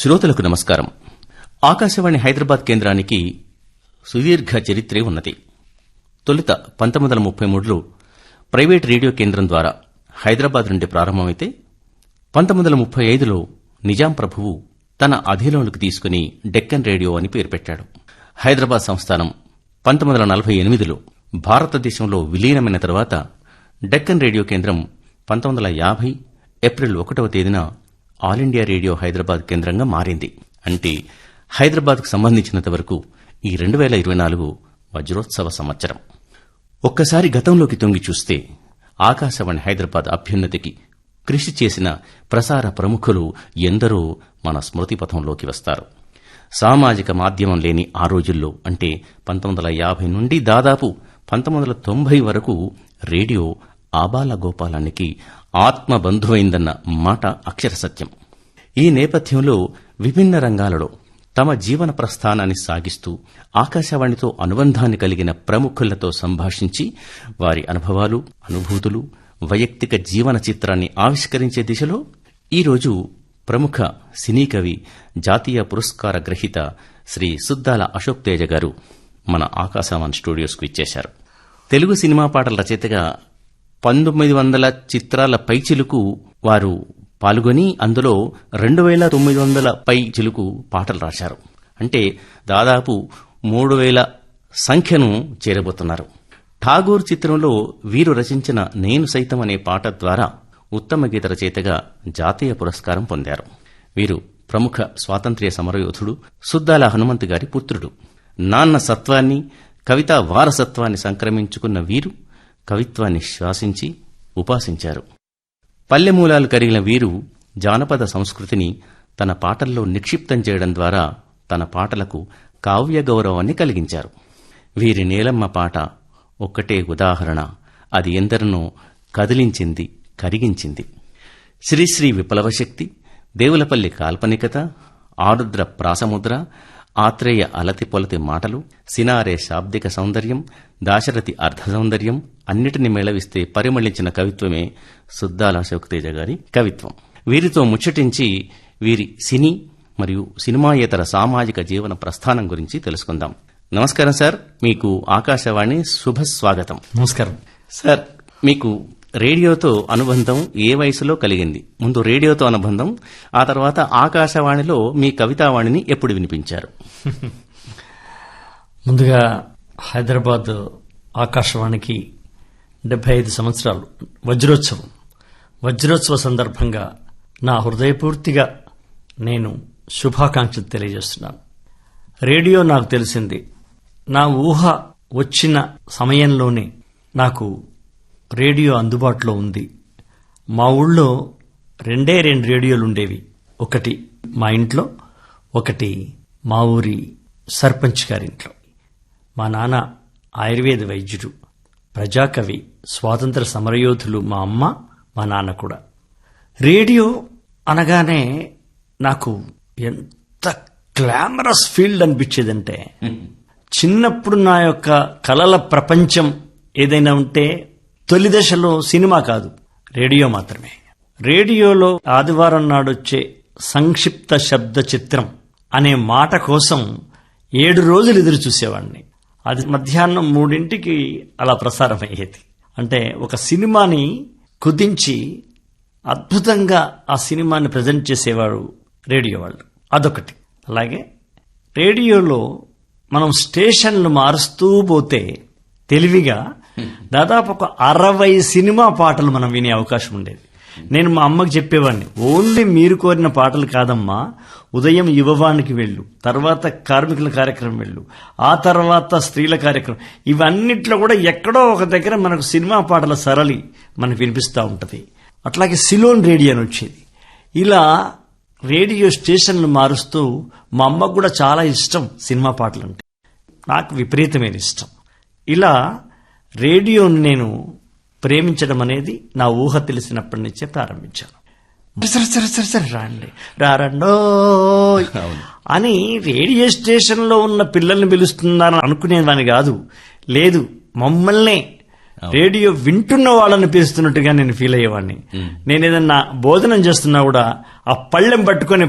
శ్రోతలకు నమస్కారం. ఆకాశవాణి హైదరాబాద్ కేంద్రానికి సుదీర్ఘ చరిత్రే ఉన్నది. తొలుత పంతొమ్మిది వందల ముప్పై మూడులో ప్రైవేట్ రేడియో కేంద్రం ద్వారా హైదరాబాద్ నుండి ప్రారంభమైతే పంతొమ్మిది వందల ముప్పై ఐదులో నిజాం ప్రభువు తన అధీనంలోకి తీసుకుని డెక్కన్ రేడియో అని పేరు పెట్టాడు. హైదరాబాద్ సంస్థానం పంతొమ్మిది వందల నలభై ఎనిమిదిలో భారతదేశంలో విలీనమైన తర్వాత డెక్కన్ రేడియో కేంద్రం పంతొమ్మిది వందల యాభై ఏప్రిల్ ఒకటవ తేదీన ఆల్ ఇండియా రేడియో హైదరాబాద్ కేంద్రంగా మారింది. అంటే హైదరాబాద్కు సంబంధించినంత వరకు ఈ రెండు వేల ఇరవై నాలుగు వజ్రోత్సవ సంవత్సరం. ఒక్కసారి గతంలోకి తొంగి చూస్తే ఆకాశవాణి హైదరాబాద్ అభ్యున్నతికి కృషి చేసిన ప్రసార ప్రముఖులు ఎందరో మన స్మృతిపథంలోకి వస్తారు. సామాజిక మాధ్యమం లేని ఆ రోజుల్లో అంటే పంతొమ్మిది వందల యాభై నుండి దాదాపు పంతొమ్మిది వందల తొంభై వరకు రేడియో ఆబాల గోపాలానికి ఆత్మబంధువైందన్న మాట అక్షర సత్యం. ఈ నేపథ్యంలో విభిన్న రంగాలలో తమ జీవన ప్రస్థానాన్ని సాగిస్తూ ఆకాశవాణితో అనుబంధాన్ని కలిగిన ప్రముఖులతో సంభాషించి వారి అనుభవాలు అనుభూతులు వైయక్తిక జీవన చిత్రాన్ని ఆవిష్కరించే దిశలో ఈరోజు ప్రముఖ సినీ కవి జాతీయ పురస్కార గ్రహీత శ్రీ సుద్దాల అశోక్ తేజ గారు మన ఆకాశవాణి స్టూడియోస్కు ఇచ్చేశారు తెలుగు సినిమా పాటల రచయితగా పంతొమ్మిది వందల చిత్రాల పైచిలుకు వారు పాల్గొని అందులో రెండు వేల తొమ్మిది వందల పై చిలుకు పాటలు రాశారు. అంటే దాదాపు మూడు వేల సంఖ్యను చేరబోతున్నారు. ఠాగూర్ చిత్రంలో వీరు రచించిన నేను సైతం అనే పాట ద్వారా ఉత్తమ గీత రచయితగా జాతీయ పురస్కారం పొందారు. వీరు ప్రముఖ స్వాతంత్ర్య సమరయోధుడు సుద్దాల హనుమంత్ గారి పుత్రుడు. నాన్న సత్వాన్ని కవితా వారసత్వాన్ని సంక్రమించుకున్న వీరు కవిత్వాన్ని శ్వాసించి ఉపాసించారు. పల్లెమూలాలు కరిగిన వీరు జానపద సంస్కృతిని తన పాటల్లో నిక్షిప్తం చేయడం ద్వారా తన పాటలకు కావ్య గౌరవాన్ని కలిగించారు. వీరి నీలమ్మ పాట ఒక్కటే ఉదాహరణ. అది ఎందరినో కదిలించింది కరిగించింది. శ్రీశ్రీ విప్లవశక్తి దేవులపల్లి కాల్పనికత ఆరుద్ర ప్రాసముద్ర ఆత్రేయ అలతి పొలతి మాటలు సినారే శాబ్దిక సౌందర్యం దాశరథి అర్ధ సౌందర్యం అన్నిటిని మేళవిస్తే పరిమళించిన కవిత్వమే సుద్దాల అశోక్తేజ గారి కవిత్వం. వీరితో ముచ్చటించి వీరి సినీ మరియు సినిమాయేతర సామాజిక జీవన ప్రస్థానం గురించి తెలుసుకుందాం. నమస్కారం సార్ మీకు ఆకాశవాణి శుభ స్వాగతం నమస్కారం. సార్ మీకు రేడియోతో అనుబంధం ఏ వయసులో కలిగింది? ముందు రేడియోతో అనుబంధం ఆ తర్వాత ఆకాశవాణిలో మీ కవితావాణిని ఎప్పుడు వినిపించారు? ముందుగా హైదరాబాద్ ఆకాశవాణికి డెబ్బై ఐదు సంవత్సరాలు. వజ్రోత్సవం. వజ్రోత్సవ సందర్భంగా నా హృదయపూర్తిగా నేను శుభాకాంక్షలు తెలియజేస్తున్నాను. రేడియో నాకు తెలిసింది. నా ఊహ వచ్చిన సమయంలోనే నాకు రేడియో అందుబాటులో ఉంది. మా ఊళ్ళో రెండే రెండు రేడియోలు ఉండేవి. ఒకటి మా ఇంట్లో ఒకటి మా ఊరి సర్పంచ్ గారింట్లో. మా నాన్న ఆయుర్వేద వైద్యుడు ప్రజాకవి స్వాతంత్ర సమరయోధులు మా అమ్మ మా నాన్న కూడా. రేడియో అనగానే నాకు ఎంత గ్లామరస్ ఫీల్డ్ అనిపించేదంటే చిన్నప్పుడు నా యొక్క కలల ప్రపంచం ఏదైనా ఉంటే తొలి దశలో సినిమా కాదు రేడియో మాత్రమే. రేడియోలో ఆదివారం నాడొచ్చే సంక్షిప్త శబ్ద చిత్రం అనే మాట కోసం ఏడు రోజులు ఎదురు చూసేవాడిని అది మధ్యాహ్నం మూడింటికి అలా ప్రసారం అయ్యేది అంటే ఒక సినిమాని కుదించి అద్భుతంగా ఆ సినిమాని ప్రజెంట్ చేసేవాడు రేడియో వాళ్ళు. అదొకటి. అలాగే రేడియోలో మనం స్టేషన్లు మారుస్తూ పోతే తెలివిగా దాదాపు ఒక అరవై సినిమా పాటలు మనం వినే అవకాశం ఉండేది. నేను మా అమ్మకి చెప్పేవాడిని ఓన్లీ మీరు కోరిన పాటలు కాదమ్మా ఉదయం యువవానికి వెళ్ళు తర్వాత కార్మికుల కార్యక్రమం వెళ్ళు ఆ తర్వాత స్త్రీల కార్యక్రమం. ఇవన్నిట్లో కూడా ఎక్కడో ఒక దగ్గర మనకు సినిమా పాటల సరళి మనకు వినిపిస్తూ ఉంటుంది. అట్లాగే సిలోన్ రేడియో అని వచ్చేది. ఇలా రేడియో స్టేషన్లు మారుస్తూ మా అమ్మకు కూడా చాలా ఇష్టం సినిమా పాటలు అంటే నాకు విపరీతమైన ఇష్టం. ఇలా రేడియోను నేను ప్రేమించడం అనేది నా ఊహ తెలిసినప్పటి నుంచే ప్రారంభించాను. సరే సరే సరే సరే రండి. రారండో. అని రేడియో స్టేషన్లో ఉన్న పిల్లల్ని పిలుస్తున్నారని అనుకునేదాన్ని కాదు. లేదు మమ్మల్నే రేడియో వింటున్న వాళ్ళని పిలుస్తున్నట్టుగా నేను ఫీల్ అయ్యేవాడిని. నేను ఏదన్నా భోజనం చేస్తున్నా కూడా ఆ పళ్ళెం పట్టుకొని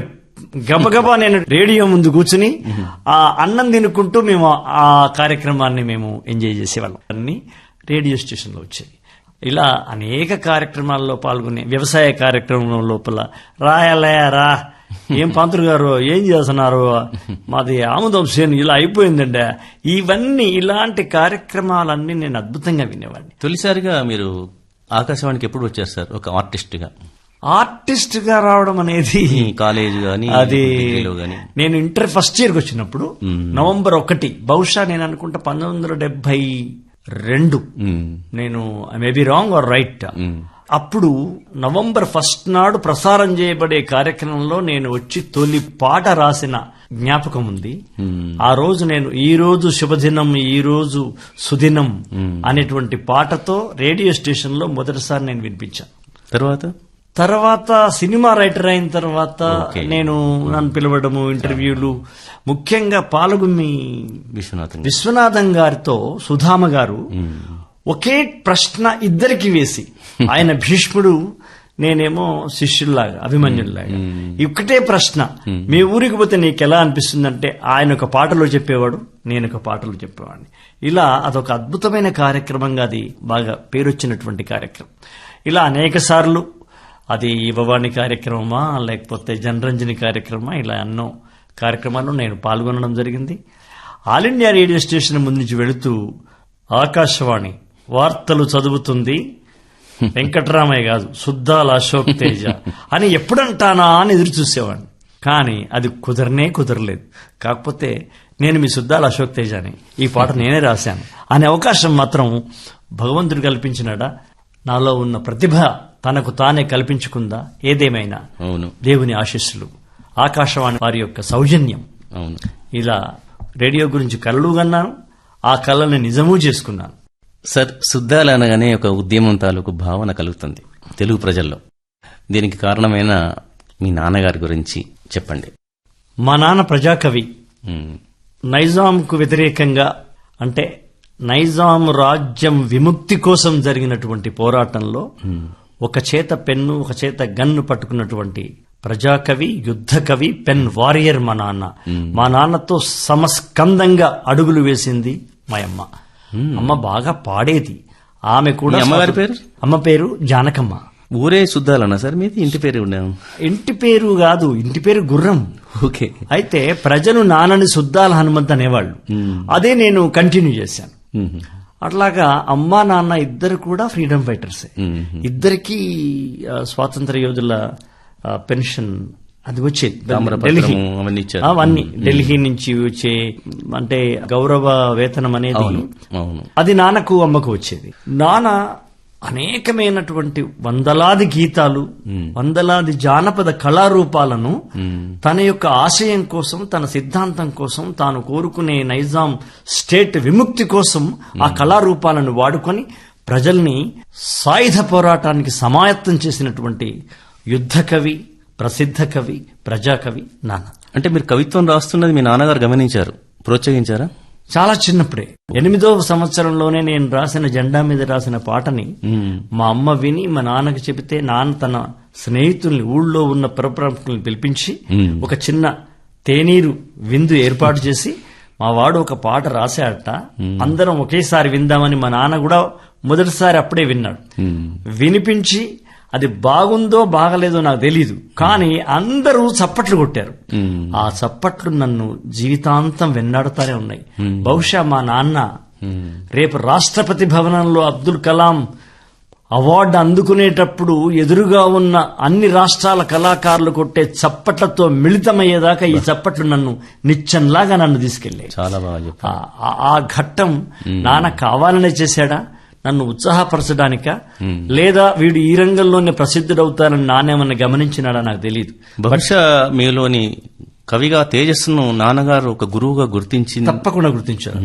గబగబా నేను రేడియో ముందు కూర్చుని ఆ అన్నం తినుకుంటూ మేము ఆ కార్యక్రమాన్ని మేము ఎంజాయ్ చేసేవాళ్ళం. అన్ని రేడియో స్టేషన్లో వచ్చేది ఇలా అనేక కార్యక్రమాల్లో పాల్గొనే వ్యవసాయ కార్యక్రమం లోపల రాయలే రా ఏం పంతులు గారు ఏం చేస్తున్నారు? మాది ఆముదం సేను ఇలా అయిపోయిందండి. ఇవన్నీ ఇలాంటి కార్యక్రమాలన్నీ నేను అద్భుతంగా వినేవాడిని. తొలిసారిగా మీరు ఆకాశవాణికి ఎప్పుడు వచ్చారు సార్? ఒక ఆర్టిస్ట్గా ఆర్టిస్ట్గా రావడం అనేది కాలేజ్ గాని అది నేను ఇంటర్ ఫస్ట్ ఇయర్కి వచ్చినప్పుడు నవంబర్ ఒకటి బహుశా నేను అనుకుంటా పంతొమ్మిది వందల డెబ్బై రెండు. నేను మేబీ రాంగ్ ఆర్ రైట్. అప్పుడు నవంబర్ ఫస్ట్ నాడు ప్రసారం చేయబడే కార్యక్రమంలో నేను వచ్చి తొలి పాట రాసిన జ్ఞాపకం ఉంది. ఆ రోజు నేను ఈ రోజు శుభదినం ఈ రోజు సుదినం అనేటువంటి పాటతో రేడియో స్టేషన్లో మొదటిసారి నేను వినిపించాను తర్వాత? తర్వాత సినిమా రైటర్ అయిన తర్వాత. నేను నన్ను పిలవడము ఇంటర్వ్యూలు ముఖ్యంగా పాలగుమ్మి విశ్వనాథన్ విశ్వనాథం గారితో సుధామ గారు ఒకే ప్రశ్న ఇద్దరికి వేసి ఆయన భీష్ముడు నేనేమో శిష్యుల్లాగా అభిమన్యుల్లాగా. ఒకటే ప్రశ్న. మీ ఊరికి పోతే నీకు ఎలా అనిపిస్తుందంటే ఆయన ఒక పాటలో చెప్పేవాడు నేను ఒక పాటలో చెప్పేవాడిని. ఇలా అదొక అద్భుతమైన కార్యక్రమంగా అది బాగా పేరొచ్చినటువంటి కార్యక్రమం. ఇలా అనేక సార్లు అది యువవాణి కార్యక్రమమా లేకపోతే జనరంజని కార్యక్రమమా? ఇలా ఎన్నో కార్యక్రమాల్లో నేను పాల్గొనడం జరిగింది. ఆల్ ఇండియా రేడియో స్టేషన్ ముందు నుంచి వెళుతూ ఆకాశవాణి వార్తలు చదువుతుంది. వెంకటరామయ్య కాదు సుద్దాల అశోక్ తేజ అని ఎప్పుడంటానా అని ఎదురు చూసేవాడిని. కానీ అది కుదరనే కుదరలేదు. కాకపోతే నేను మీ సుద్దాల అశోక్ తేజని ఈ పాట నేనే రాశాను. అనే అవకాశం మాత్రం భగవంతుడు కల్పించినాడా? నాలో ఉన్న ప్రతిభ తనకు తానే కల్పించుకుందా ఏదేమైనా అవును. దేవుని ఆశీస్సులు ఆకాశవాణి వారి యొక్క సౌజన్యం. అవును. ఇలా రేడియో గురించి కలలు కన్నాను ఆ కళల్ని నిజమూ చేసుకున్నాను. సార్ శుద్ధాలు అనగానే ఒక ఉద్యమం తాలూకు భావన కలుగుతుంది తెలుగు ప్రజల్లో. దీనికి కారణమైన మీ నాన్నగారి గురించి చెప్పండి. మా నాన్న ప్రజాకవి. మ్మ్. నైజాంకు వ్యతిరేకంగా అంటే నైజాం రాజ్యం విముక్తి కోసం జరిగినటువంటి పోరాటంలో ఒక చేత పెన్ను ఒక చేత గన్ను పట్టుకున్నటువంటి ప్రజాకవి యుద్ధ కవి పెన్ వారియర్ మా నాన్న. మా నాన్నతో సమస్కందంగా అడుగులు వేసింది మా అమ్మ. అమ్మ బాగా పాడేది. ఆమె కూడా అమ్మగారి పేరు? అమ్మ పేరు జానకమ్మ. ఊరే శుద్ధాలన్నా సార్? మీది ఇంటి పేరు ఇంటి పేరు కాదు ఇంటి పేరు గుర్రం. ఓకే. అయితే ప్రజలు నాన్నని సుద్దాల హనుమంత్ అనేవాళ్ళు. అదే నేను కంటిన్యూ చేశాను. అట్లాగా అమ్మా నాన్న ఇద్దరు కూడా ఫ్రీడమ్ ఫైటర్సే. ఇద్దరికి స్వాతంత్ర యోధుల పెన్షన్ అది వచ్చేది. ఢిల్లీ అవన్నీ ఢిల్లీ నుంచి వచ్చే అంటే గౌరవ వేతనం అనేది అది నాన్నకు అమ్మకు వచ్చేది. నాన్న అనేకమైనటువంటి వందలాది గీతాలు వందలాది జానపద కళారూపాలను తన యొక్క ఆశయం కోసం తన సిద్ధాంతం కోసం తాను కోరుకునే నైజాం స్టేట్ విముక్తి కోసం ఆ కళారూపాలను వాడుకొని ప్రజల్ని సాయుధ పోరాటానికి సమాయత్తం చేసినటువంటి యుద్ధ కవి ప్రసిద్ధ కవి ప్రజాకవి నాన్న. అంటే మీరు కవిత్వం రాస్తున్నది మీ నాన్నగారు గమనించారు. ప్రోత్సహించారా? చాలా చిన్నప్పుడే ఎనిమిదవ సంవత్సరంలోనే నేను రాసిన జెండా మీద రాసిన పాటని. మా అమ్మ విని మా నాన్నకి చెబితే నాన్న తన స్నేహితుల్ని ఊళ్ళో ఉన్న పురప్రముఖుల్ని పిలిపించి. ఒక చిన్న తేనీరు విందు ఏర్పాటు చేసి మా వాడు ఒక పాట రాశాడట అందరం ఒకేసారి విందామని మా నాన్న కూడా మొదటిసారి అప్పుడే విన్నాడు. వినిపించి అది బాగుందో బాగలేదో నాకు తెలీదు. కానీ అందరూ చప్పట్లు కొట్టారు. ఆ చప్పట్లు నన్ను జీవితాంతం వెన్నాడుతానే ఉన్నాయి. బహుశా మా నాన్న. రేపు రాష్ట్రపతి భవనంలో అబ్దుల్ కలాం అవార్డు అందుకునేటప్పుడు ఎదురుగా ఉన్న అన్ని రాష్ట్రాల కళాకారులు కొట్టే చప్పట్లతో మిళితమయ్యేదాకా ఈ చప్పట్లు నన్ను నిత్యంలాగా నన్ను తీసుకెళ్ళాయి చాలా బాగా ఆ ఘట్టం నాన్న కావాలనే చేశాడా? నన్ను ఉత్సాహపరచడానిక లేదా వీడు ఈ రంగంలోనే ప్రసిద్ధుడవుతానని నానేమన్నా గమనించినాడా నాకు తెలియదు బహుశా మీలోని కవిగా తేజస్సును నాన్నగారు ఒక గురువుగా గుర్తించింది. తప్పకుండా గుర్తించారు.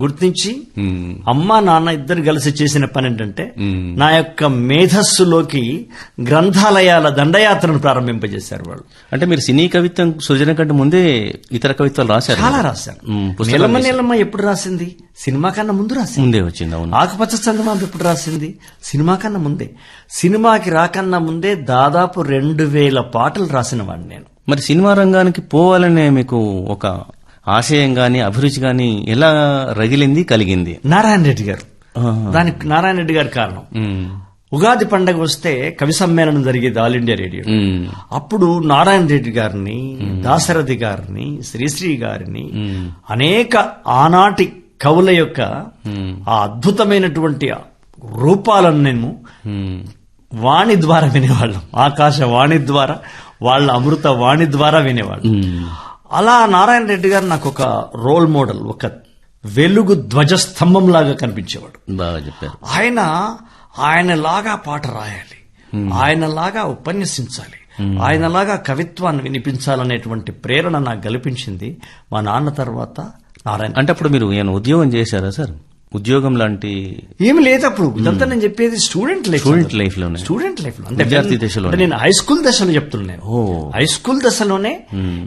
గుర్తించి మ్మ్. అమ్మ నాన్న ఇద్దరు కలిసి చేసిన పని ఏంటంటే. నా యొక్క మేధస్సులోకి గ్రంథాలయాల దండయాత్రను ప్రారంభింపజేశారు వాళ్ళు. అంటే మీరు సినీ కవిత్వం సృజన కంటే ముందే ఇతర కవిత్వాలు రాశారు. చాలా రాశారు. నీలమ్మ. నీలమ్మ ఎప్పుడు రాసింది? సినిమా కన్నా ముందు రాసింది. ముందే వచ్చింది అవును. ఆకుపచ్చ చందమామ ఎప్పుడు రాసింది? సినిమా కన్నా ముందే. సినిమాకి రాకన్నా ముందే దాదాపు రెండు వేల పాటలు రాసిన వాడిని నేను. మరి సినిమా రంగానికి పోవాలనే మీకు ఒక ఆశయం గాని అభిరుచి గాని ఎలా రగిలింది కలిగింది? నారాయణ రెడ్డి గారు. దానికి నారాయణ రెడ్డి గారి కారణం. ఉగాది పండగ వస్తే కవి సమ్మేళనం జరిగేది ఆల్ ఇండియా రేడియో. అప్పుడు నారాయణ రెడ్డి గారిని దాశరథి గారిని శ్రీశ్రీ గారిని అనేక ఆనాటి కవుల యొక్క ఆ అద్భుతమైనటువంటి రూపాలను నేను వాణి ద్వారా వినేవాళ్ళం. ఆకాశ వాణి ద్వారా వాళ్ళ అమృత వాణి ద్వారా వినేవాళ్ళం ఉమ్, అలా నారాయణ రెడ్డి గారు నాకు ఒక రోల్ మోడల్ ఒక వెలుగు ధ్వజస్తంభం లాగా కనిపించేవాడు. బాగా చెప్పారు. ఆయన ఆయనలాగా పాట రాయాలి. ఆయనలాగా ఉపన్యసించాలి. ఆయనలాగా కవిత్వాన్ని వినిపించాలనేటువంటి ప్రేరణ నాకు కల్పించింది మా నాన్న తర్వాత నారాయణ. అంటే అప్పుడు మీరు ఏమైనా ఉద్యోగం చేశారా సార్? ఉద్యోగం లాంటి ఏమి లేదు అప్పుడు ఇదంతా నేను చెప్పేది స్టూడెంట్ లైఫ్ స్టూడెంట్ లైఫ్లోనే. స్టూడెంట్ లైఫ్లో. అంటే విద్యార్థి. అంటే నేను హై స్కూల్ దశలో చెప్తున్నాను ఓ. హై స్కూల్ దశలోనే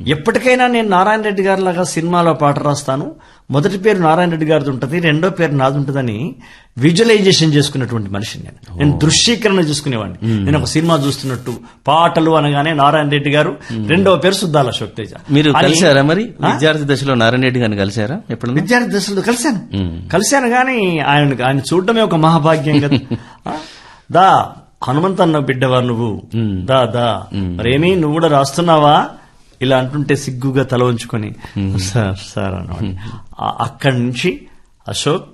ఎప్పటికైనా నేను నారాయణ రెడ్డి గారి లాగా సినిమాలో పాట రాస్తాను. మొదటి పేరు నారాయణ రెడ్డి గారిది ఉంటుంది రెండో పేరు నాది ఉంటుందని విజువలైజేషన్ చేసుకున్నటువంటి మనిషిని నేను. నేను దృశ్యీకరణ చేసుకునేవాడిని. నేను ఒక సినిమా చూస్తున్నట్టు పాటలు అనగానే నారాయణ రెడ్డి గారు రెండవ పేరు సుద్దాల అశోక్ తేజ మీరు కలిశారా మరి? విద్యార్థి దశలో నారాయణ రెడ్డి గారిని కలిశారా? ఎప్పుడన్నా? విద్యార్థి దశలో కలిశాను. కలిశాను కానీ ఆయన ఆయన చూడడమే ఒక మహాభాగ్యం కదా? దా హనుమంతన్న బిడ్డవా నువ్వు? దా దా. మరేమీ నువ్వు కూడా రాస్తున్నావా? ఇలా అంటుంటే సిగ్గుగా తల ఉంచుకొని సార్ సార్ అక్కడి నుంచి అశోక్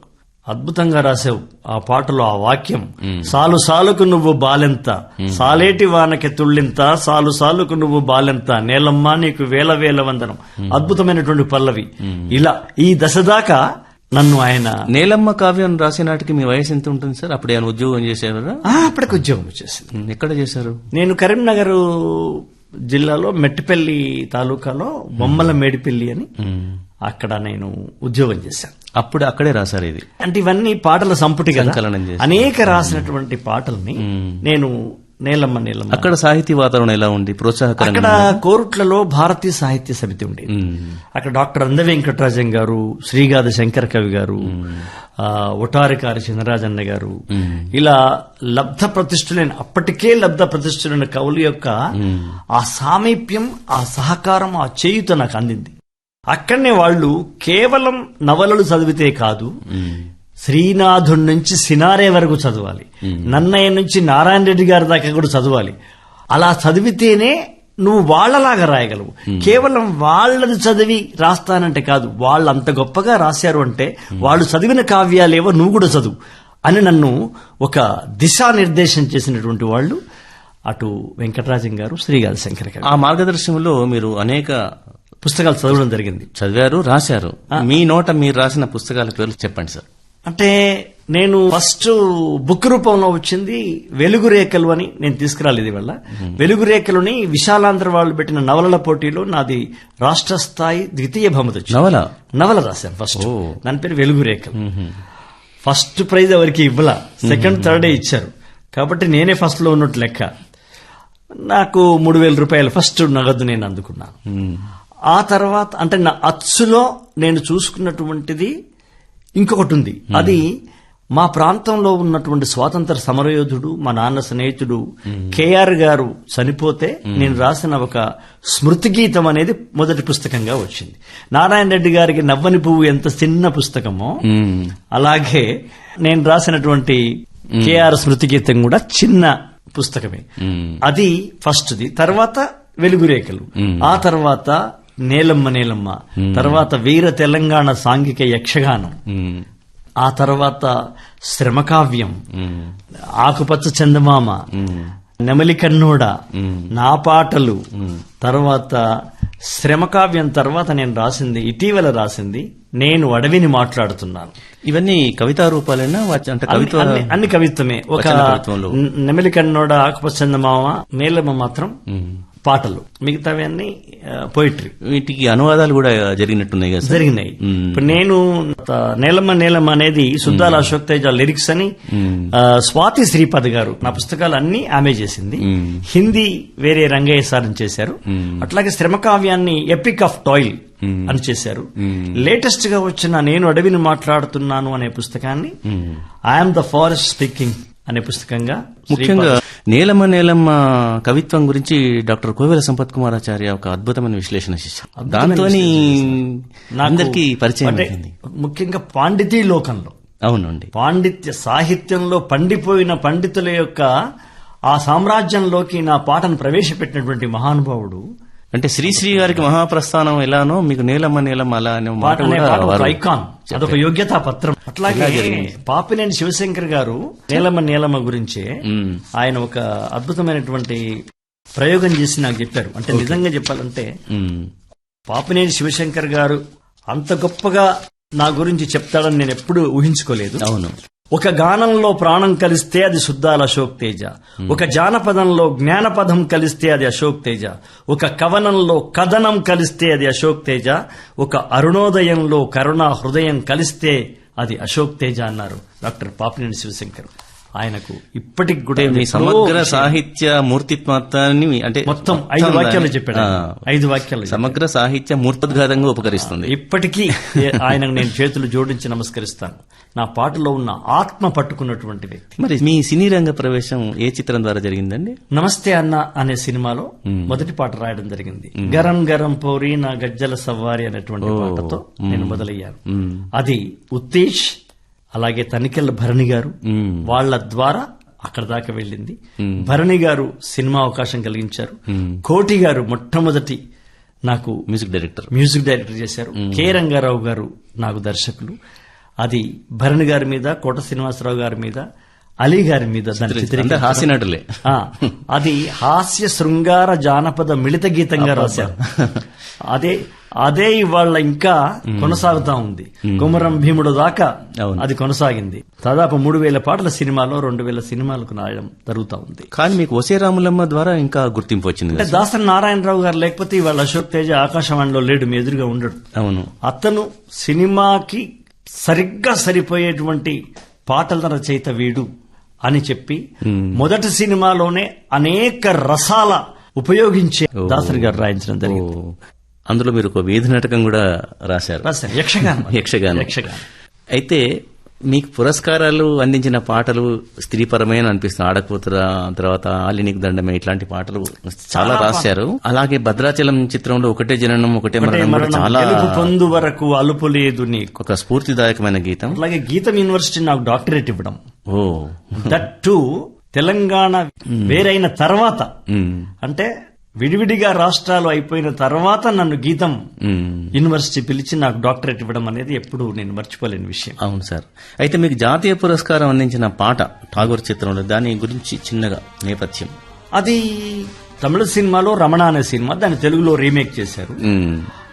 అద్భుతంగా రాసావు ఆ పాటలో ఆ వాక్యం. సాలు సాలుకు నువ్వు బాలెంత? సాలేటి వానకి తుళ్ళింత? సాలు సాలుకు నువ్వు బాలెంత? నేలమ్మా నీకు వేల వేల వందనం. అద్భుతమైనటువంటి పల్లవి. ఇలా ఈ దశ దాకా నన్ను ఆయన నేలమ్మ కావ్యం రాసే నాటికి మీ వయసు ఎంత ఉంటుంది సార్? అప్పుడు ఏమైనా ఉద్యోగం ఆ, అప్పటికి ఉద్యోగం ఉమ్, ఎక్కడ చేశారు? నేను కరీంనగర్ జిల్లాలో మెట్టిపల్లి తాలూకాలో బొమ్మల మేడిపల్లి అని అక్కడ నేను ఉద్యోగం చేశాను. అప్పుడు అక్కడే రాశారు ఇది. అంటే ఇవన్నీ పాటల సంపుటి సంకలనం చేశారు. అనేక రాసినటువంటి పాటల్ని నేను నేలమ్మ నేలమ్మ. అక్కడ సాహితీ వాతావరణం ఎలా ఉంది? ప్రోత్సాహకరంగా అక్కడ కోరుట్లలో భారతీయ సాహిత్య సమితి ఉండేది ఉమ్, అక్కడ డాక్టర్ అంద వెంకటరాజన్ గారు శ్రీగాద శంకర కవి గారు ఆ, ఒటారికారి చంద్రరాజన్న గారు. ఇలా లబ్ధ ప్రతిష్ఠులైన అప్పటికే లబ్ధ ప్రతిష్ఠులైన కవుల యొక్క ఆ సామీప్యం ఆ సహకారం ఆ చేయుత నాకు అందింది. అక్కడనే వాళ్ళు కేవలం నవలలు చదివితే కాదు శ్రీనాథుడి నుంచి సినారే వరకు చదవాలి. నన్నయ్య నుంచి నారాయణ రెడ్డి గారి దాకా కూడా చదవాలి. అలా చదివితేనే నువ్వు వాళ్ళలాగా రాయగలవు. కేవలం వాళ్ళది చదివి రాస్తానంటే కాదు వాళ్ళు అంత గొప్పగా రాశారు అంటే వాళ్ళు చదివిన కావ్యాలేవో నువ్వు కూడా చదువు అని నన్ను ఒక దిశానిర్దేశం చేసినటువంటి వాళ్ళు అటు వెంకటరాజం గారు శ్రీగాలి శంకర్ గారు. ఆ మార్గదర్శనంలో మీరు అనేక పుస్తకాలు చదవడం జరిగింది. చదివారు రాశారు. మీ నోట మీరు రాసిన పుస్తకాల పేర్లు చెప్పండి సార్. అంటే నేను ఫస్ట్ బుక్ రూపంలో వచ్చింది వెలుగు రేఖలు అని నేను తీసుకురాలేదు వల్ల వెలుగు రేఖలుని విశాలాంధ్ర వాళ్ళు పెట్టిన నవలల పోటీలో నాది రాష్ట్ర స్థాయి ద్వితీయ బహుమతి నవల? నవల రాశాను ఫస్ట్. దాని పేరు వెలుగు రేఖలు. ఫస్ట్ ప్రైజ్ ఎవరికి ఇవ్వలా? సెకండ్ థర్డే ఇచ్చారు. కాబట్టి నేనే ఫస్ట్లో ఉన్నట్టు లెక్క. నాకు మూడు వేల రూపాయలు ఫస్ట్ నగదు నేను అందుకున్నాను. ఆ తర్వాత అంటే నా అచ్చులో నేను చూసుకున్నటువంటిది ఇంకొకటి ఉంది అది మా ప్రాంతంలో ఉన్నటువంటి స్వాతంత్ర సమరయోధుడు మా నాన్న స్నేహితుడు కేఆర్ గారు చనిపోతే నేను రాసిన ఒక స్మృతి గీతం అనేది మొదటి పుస్తకంగా వచ్చింది. నారాయణ రెడ్డి గారికి నవ్వని పువ్వు ఎంత చిన్న పుస్తకమో అలాగే నేను రాసినటువంటి కేఆర్ స్మృతి గీతం కూడా చిన్న పుస్తకమే. అది ఫస్ట్ది. తర్వాత వెలుగురేఖలు. ఆ తర్వాత నేలమ్మ నేలమ్మ. తర్వాత వీర తెలంగాణ సాంఘిక యక్షగానం. ఆ తర్వాత శ్రమకావ్యం. ఆకుపచ్చ చందమామ. నెమలి కన్నోడ నా పాటలు. తర్వాత శ్రమకావ్యం తర్వాత నేను రాసింది ఇటీవల రాసింది నేను అడవిని మాట్లాడుతున్నాను. ఇవన్నీ కవితా రూపాలేనా? అన్ని- కవిత్వ అన్ని- అన్ని కవిత్వమే. ఒక నెమలి కన్నోడ ఆకుపచ్చ చందమామ నేలమ్మ మాత్రం పాటలు. మిగతావి అన్ని పోయిటరీ వీటికి అనువాదాలు కూడా జరిగినట్టున్నాయి కదా జరిగినాయి. ఇప్పుడు నేను నేలమ్మ నేలమ్మ అనేది సుద్దాల అశోక్ తేజ లిరిక్స్ అని స్వాతి శ్రీపద్ గారు నా పుస్తకాలు అన్ని ఆమె చేసింది. హిందీ వేరే రంగయ్య సార్ అని చేశారు. అట్లాగే శ్రమకావ్యాన్ని ఎపిక్ ఆఫ్ టాయిల్ అని చేశారు. లేటెస్ట్గా వచ్చిన నేను అడవిని మాట్లాడుతున్నాను అనే పుస్తకాన్ని ఐఎమ్ ద ఫారెస్ట్ స్పీకింగ్ అనే పుస్తకంగా ముఖ్యంగా నేలమ్మ నేలమ్మ కవిత్వం గురించి డాక్టర్ కోవెల సంపత్ కుమారాచార్య ఒక అద్భుతమైన విశ్లేషణ చేశారు. దాంతో అందరికీ పరిచయం ముఖ్యంగా పాండితీ లోకంలో అవునండి. పాండిత్య సాహిత్యంలో పండిపోయిన పండితుల యొక్క ఆ సామ్రాజ్యంలోకి నా పాటను ప్రవేశపెట్టినటువంటి మహానుభావుడు అంటే శ్రీశ్రీ గారికి మహాప్రస్థానం ఎలానో మీకు నేలమ్మ నేలమ్మ అలా అనే మాట ఐకాన్ అదొక యోగ్యతా పత్రం. అట్లాగే పాపినేని శివశంకర్ గారు నీలమ్మ నీలమ్మ గురించే. ఆయన ఒక అద్భుతమైనటువంటి ప్రయోగం చేసి నాకు చెప్పారు. అంటే నిజంగా చెప్పాలంటే. పాపినేని శివశంకర్ గారు అంత గొప్పగా నా గురించి చెప్తాడని నేను ఎప్పుడూ ఊహించుకోలేదు. అవును. ఒక గానంలో ప్రాణం కలిస్తే అది శుద్ధాల అశోక్ తేజ. ఒక జానపదంలో జ్ఞానపదం కలిస్తే అది అశోక్ తేజ. ఒక కవనంలో కథనం కలిస్తే అది అశోక్ తేజ. ఒక అరుణోదయంలో కరుణా హృదయం కలిస్తే అది అశోక్ తేజ అన్నారు డాక్టర్ పాపినేని శివశంకర్. ఆయనకు. ఇప్పటికి కూడా మీ సమగ్ర. సాహిత్య మూర్తిత్వాన్ని అంటే మొత్తం ఐదు వాక్యాలు చెప్పాడు. ఐదు వాక్యాలు. సమగ్ర సాహిత్య మూర్తోద్ఘాతంగా ఉపకరిస్తుంది. ఇప్పటికీ ఆయనకు నేను చేతులు జోడించి నమస్కరిస్తాను. నా పాటలో ఉన్న ఆత్మ పట్టుకున్నటువంటి వ్యక్తి. మరి మీ సినీ రంగ ప్రవేశం ఏ చిత్రం ద్వారా జరిగిందండి? నమస్తే అన్న అనే సినిమాలో మొదటి పాట రాయడం జరిగింది. గరం గరం పోరి నా గజ్జల సవ్వారి అనేటువంటి పాటతో నేను మొదలయ్యాను. అది ఉత్తేజ్ అలాగే తనికెళ్ళ భరణి గారు. వాళ్ళ ద్వారా అక్కడ దాకా వెళ్ళింది. భరణి గారు సినిమా అవకాశం కలిగించారు. కోటి గారు మొట్టమొదటి నాకు మ్యూజిక్ డైరెక్టర్ మ్యూజిక్ డైరెక్టర్ చేశారు. కె రంగారావు గారు నాకు దర్శకులు. అది భరణి గారి మీద కోట శ్రీనివాసరావు గారి మీద అలీ గారి మీద. హాస్యనటులే అది హాస్య శృంగార జానపద మిళిత గీతంగా రాశారు. అదే అదే ఇవాళ ఇంకా కొనసాగుతా ఉంది. కుమరం భీముడు దాకా. అది కొనసాగింది. దాదాపు మూడు వేల పాటల సినిమాలో రెండు వేల సినిమాలకు రాయడం జరుగుతా ఉంది. కానీ మీకు ఒసే రాములమ్మ ద్వారా ఇంకా గుర్తింపు వచ్చింది అంటే దాసరి నారాయణరావు గారు లేకపోతే ఇవాళ అశోక్ తేజ ఆకాశవాణిలో లేడు మీ ఎదురుగా ఉండడు. అవును. అతను సినిమాకి సరిగ్గా సరిపోయేటువంటి పాటల రచయిత వీడు అని చెప్పి మొదటి సినిమాలోనే అనేక రసాల ఉపయోగించే దాసరి గారు రాయించడం జరిగింది. అందులో మీరు ఒక వీధి నాటకం కూడా రాశారు. రాశారు. యక్షగానం. యక్షగానం. అయితే మీకు పురస్కారాలు అందించిన పాటలు స్త్రీపరమైన అనిపిస్తుంది. ఆడకూతురా తర్వాత ఆలినికి దండమే ఇట్లాంటి పాటలు చాలా రాశారు. అలాగే భద్రాచలం చిత్రంలో ఒకటే జననం ఒకటే మరణం చాలా పొందు వరకు అలుపు లేదు నీకు. ఒక స్ఫూర్తిదాయకమైన గీతం. అలాగే గీతం యూనివర్సిటీ నాకు డాక్టరేట్ ఇవ్వడం. ఓ. దట్ టు తెలంగాణ వేరైన తర్వాత. అంటే విడివిడిగా రాష్ట్రాలు అయిపోయిన తర్వాత నన్ను గీతం. యూనివర్సిటీ పిలిచి నాకు డాక్టరేట్ ఇవ్వడం అనేది ఎప్పుడు నేను మర్చిపోలేని విషయం. అవును సార్. అయితే మీకు జాతీయ పురస్కారం అందించిన పాట ఠాగూర్ చిత్రంలో దాని గురించి చిన్నగా నేపథ్యం. అది తమిళ సినిమాలో రమణ అనే సినిమా దాన్ని తెలుగులో రీమేక్ చేశారు.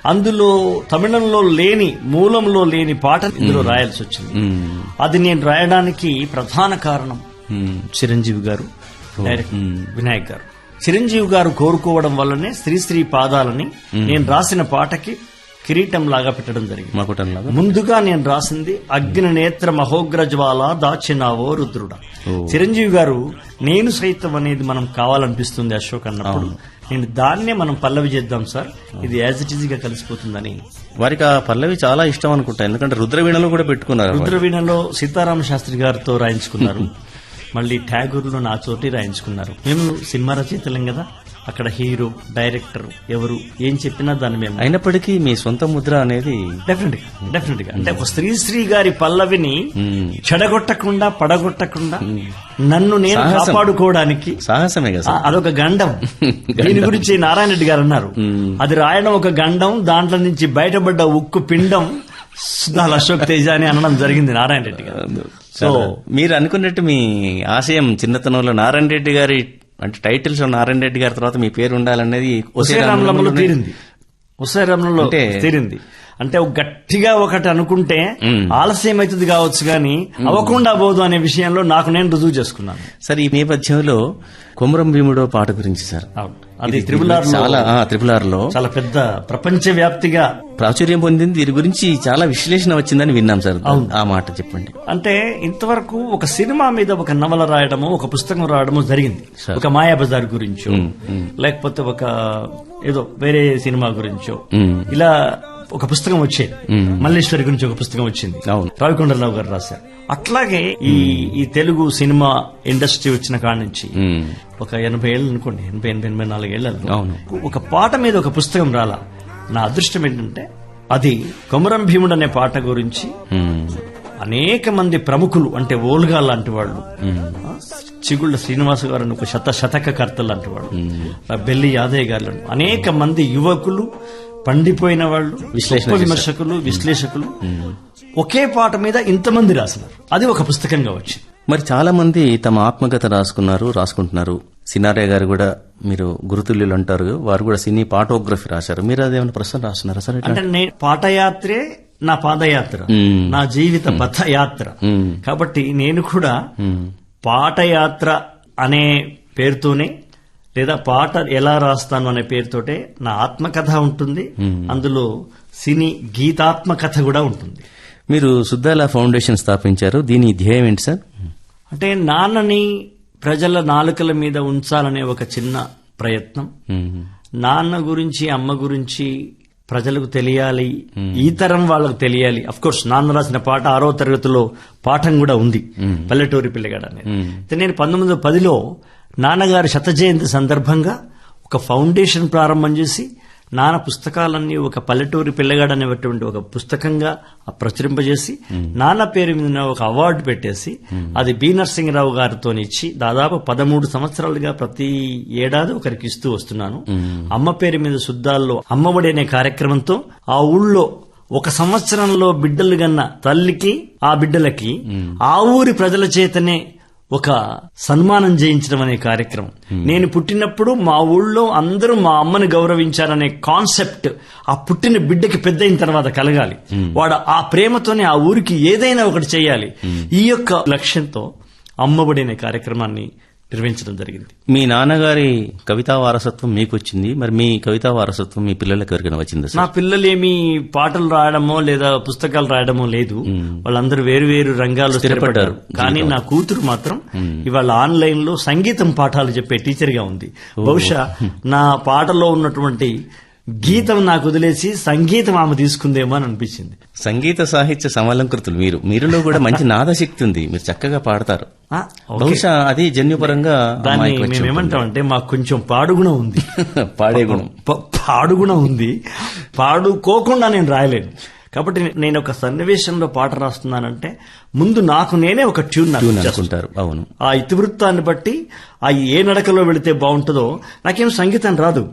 అందులో తమిళంలో లేని మూలంలో లేని పాట ఇందులో రాయాల్సి వచ్చింది. అది నేను రాయడానికి ప్రధాన కారణం. చిరంజీవి గారు డైరెక్టర్ వినాయక్ గారు. చిరంజీవి గారు కోరుకోవడం వల్లనే శ్రీశ్రీ పాదాలని నేను రాసిన పాటకి కిరీటం లాగా పెట్టడం జరిగింది. ముందుగా నేను రాసింది అగ్ని నేత్ర మహోగ్రజ్వాల దాచినావో రుద్రుడా. చిరంజీవి గారు నేను సైతం అనేది మనం కావాలనిపిస్తుంది అశోక్ అన్నప్పుడు. నేను దాన్నే మనం పల్లవి చేద్దాం సార్. ఇది యాజ్ ఇట్ ఈజ్గా కలిసిపోతుందని. వారికి ఆ పల్లవి చాలా ఇష్టం అనుకుంటా. ఎందుకంటే రుద్రవీణలో కూడా పెట్టుకున్నారు. రుద్రవీణలో సీతారామ శాస్త్రి గారితో రాయించుకున్నారు. మళ్ళీ ట్యాగూర్లో నా చోటి రాయించుకున్నారు. మేము సినిమా రచయితలం కదా. అక్కడ హీరో డైరెక్టర్ ఎవరు ఏం చెప్పినా దాన్ని మేము అయినప్పటికీ మీ సొంత ముద్ర అనేది డెఫినెట్గా డెఫినెట్గా అంటే ఒక శ్రీశ్రీ గారి పల్లవిని ఉమ్, చెడగొట్టకుండా పడగొట్టకుండా నన్ను నేను. కాపాడుకోవడానికి సాహసమే కదా అదొక గండం. దీని గురించి నారాయణ రెడ్డి గారు అన్నారు. అది రాయడం ఒక గండం దాంట్లో నుంచి బయటపడ్డ ఉక్కు పిండం. సుధాల్ అశోక్ తేజ అని అనడం జరిగింది నారాయణ రెడ్డి గారు. సో. మీరు అనుకున్నట్టు మీ ఆశయం చిన్నతనంలో నారాయణ రెడ్డి గారి అంటే టైటిల్స్ నారాయణ రెడ్డి గారి తర్వాత మీ పేరు ఉండాలనేది ఉసేరాంలో తీరింది. ఉసేరాంలో తీరింది. అంటే ఒక గట్టిగా ఒకటి అనుకుంటే. ఆలస్యం అవుతుంది కావచ్చు కానీ అవ్వకుండా పోదు అనే విషయంలో నాకు నేను రుజువు చేసుకున్నాను. సార్ ఈ నేపథ్యంలో కొమరం భీముడో పాట గురించి సార్. అవును. అది త్రిపులార్ చాలా త్రిపులార్లో చాలా పెద్ద ప్రపంచ వ్యాప్తిగా ప్రాచుర్యం పొందింది. దీని గురించి చాలా విశ్లేషణ వచ్చిందని విన్నాం సార్. ఆ మాట చెప్పండి. అంటే ఇంతవరకు ఒక సినిమా మీద ఒక నవల రాయడము ఒక పుస్తకం రాయడము జరిగింది. సరే. ఒక మాయాబజార్ గురించో లేకపోతే ఒక ఏదో వేరే సినిమా గురించో. ఇలా ఒక పుస్తకం వచ్చేది. మల్లేశ్వరి గురించి ఒక పుస్తకం వచ్చింది. అవును. రవికొండలరావు గారు రాశారు. అట్లాగే ఈ ఈ తెలుగు సినిమా ఇండస్ట్రీ వచ్చిన కాడి నుంచి. ఒక ఎనభై ఏళ్ళు అనుకోండి ఎనభై ఎనభై ఎనభై అవును. ఒక పాట మీద ఒక పుస్తకం రాలా. నా అదృష్టం ఏంటంటే అది కొమరం భీముడు అనే పాట గురించి. అనేక మంది ప్రముఖులు అంటే ఓల్గా లాంటి వాళ్ళు చిగుళ్ళ శ్రీనివాస గారు అని ఒక శత శతక కర్త లాంటి వాళ్ళు బెల్లి యాదయ్య గారు అనేక మంది యువకులు పండిపోయిన వాళ్ళు విశ్లేషణ విమర్శకులు విశ్లేషకులు ఒకే పాట మీద ఇంతమంది రాసినారు. అది ఒక పుస్తకంగా వచ్చింది. మరి చాలా మంది తమ ఆత్మకథ రాసుకున్నారు రాసుకుంటున్నారు. సినారయ్య గారు కూడా మీరు గురుతుల్యులు అంటారు వారు కూడా సినీ పాటోగ్రఫీ రాశారు. మీరు అదేమైనా ప్రశ్న రాస్తున్నారా సార్? అంటే నేను పాటయాత్రే నా పాదయాత్ర. నా జీవిత పథయాత్ర. కాబట్టి నేను కూడా. పాటయాత్ర అనే పేరుతోనే లేదా పాట ఎలా రాస్తాను అనే పేరుతోటే నా ఆత్మకథ ఉంటుంది. అందులో సినీ గీతాత్మకథ కూడా ఉంటుంది. మీరు సుద్దాల ఫౌండేషన్ స్థాపించారు. దీని ధ్యేయం ఏంటి సార్? అంటే నాన్నని ప్రజల నాలుకల మీద ఉంచాలనే ఒక చిన్న ప్రయత్నం. నాన్న గురించి అమ్మ గురించి ప్రజలకు తెలియాలి. ఈ తరం వాళ్ళకు తెలియాలి. అఫ్ కోర్స్ నాన్న రాసిన పాట ఆరో తరగతిలో పాఠం కూడా ఉంది. పల్లెటూరి పిల్లగాడు అనేది. నేను పంతొమ్మిది వందల పదిలో నాన్నగారి శత జయంతి సందర్భంగా ఒక ఫౌండేషన్ ప్రారంభం చేసి నాన్న పుస్తకాలన్నీ ఒక పల్లెటూరి పిల్లగాడు అనేటువంటి ఒక పుస్తకంగా ప్రచురింపజేసి నాన్న పేరు మీద ఒక అవార్డు పెట్టేసి అది బి నరసింహరావు గారితో ఇచ్చి దాదాపు పదమూడు సంవత్సరాలుగా ప్రతి ఏడాది ఒకరికి ఇస్తూ వస్తున్నాను. అమ్మ పేరు మీద శుద్ధాల్లో అమ్మఒడి అనే కార్యక్రమంతో ఆ ఊళ్ళో ఒక సంవత్సరంలో బిడ్డలు గన్న తల్లికి ఆ బిడ్డలకి ఆ ఊరి ప్రజల చేతనే ఒక సన్మానం చేయించడం అనే కార్యక్రమం. నేను పుట్టినప్పుడు మా ఊళ్ళో అందరూ మా అమ్మని గౌరవించారనే కాన్సెప్ట్ ఆ పుట్టిన బిడ్డకి పెద్ద అయిన తర్వాత కలగాలి. వాడు ఆ ప్రేమతోనే ఆ ఊరికి ఏదైనా ఒకటి చేయాలి. ఈ యొక్క లక్ష్యంతో అమ్మఒడి అనే కార్యక్రమాన్ని నిర్వహించడం జరిగింది. మీ నాన్నగారి కవితా వారసత్వం మీకు వచ్చింది. మరి మీ కవితా వారసత్వం మీ పిల్లలకు ఎవరికైనా వచ్చిందా నా సార్ పిల్లలేమి పాటలు రాయడమో లేదా పుస్తకాలు రాయడమో లేదు. వాళ్ళందరూ వేరు వేరు రంగాల్లో స్థిరపడ్డారు కానీ నా కూతురు మాత్రం ఇవాళ ఆన్లైన్లో సంగీతం పాఠాలు చెప్పే టీచర్గా ఉంది బహుశా నా పాటలో ఉన్నటువంటి గీతం నాకు వదిలేసి సంగీతం ఆమె తీసుకుందేమో అని అనిపించింది. సంగీత సాహిత్య సమలంకృతులు మీరు మీరులో కూడా మంచి నాదశక్తి ఉంది. మీరు చక్కగా పాడతారు. బహుశా అది జన్యుపరంగా దాన్ని అంటే మాకు కొంచెం పాడుగుణం ఉంది. పాడే గుణం. పాడుగుణం ఉంది. పాడుకోకుండా నేను రాయలేను. కాబట్టి నేను ఒక సన్నివేశంలో పాట రాస్తున్నానంటే ముందు నాకు నేనే ఒక ట్యూన్. అనుకుంటారు. అవును. ఆ ఇతివృత్తాన్ని బట్టి ఆ ఏ నడకలో వెళితే బాగుంటుందో నాకేం సంగీతం రాదు.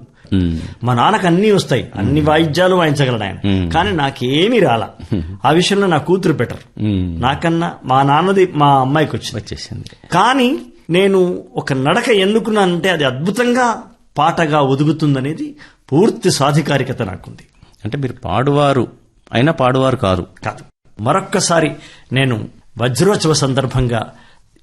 మా నాన్నకు అన్ని వస్తాయి. అన్ని వాయిద్యాలు వాయించగలడు ఆయన. కానీ నాకేమీ రాలా. ఆ విషయంలో నా కూతురు బెటర్. నాకన్నా మా నాన్నది మా అమ్మాయికి వచ్చింది. వచ్చేసింది. కానీ నేను ఒక నడక ఎన్నుకున్నానంటే అది అద్భుతంగా పాటగా ఒదుగుతుందనేది పూర్తి సాధికారికత నాకుంది. అంటే మీరు పాడువారు అయినా పాడువారు కారు కాదు. మరొక్కసారి నేను వజ్రోత్సవ సందర్భంగా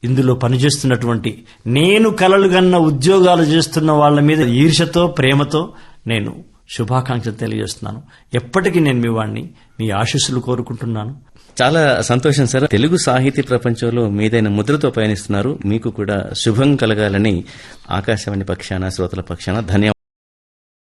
ఇందులో పనిచేస్తున్నటువంటి నేను కలలుగన్న ఉద్యోగాలు చేస్తున్న వాళ్ళ మీద ఈర్షతో ప్రేమతో నేను శుభాకాంక్షలు తెలియజేస్తున్నాను. ఎప్పటికీ నేను మీ వాడిని మీ ఆశీస్సులు కోరుకుంటున్నాను. చాలా సంతోషం సార్. తెలుగు సాహితీ ప్రపంచంలో మీదైన ముద్రతో పయనిస్తున్నారు. మీకు కూడా శుభం కలగాలని ఆకాశవాణి పక్షాన శ్రోతల పక్షాన ధన్యవాదాలు.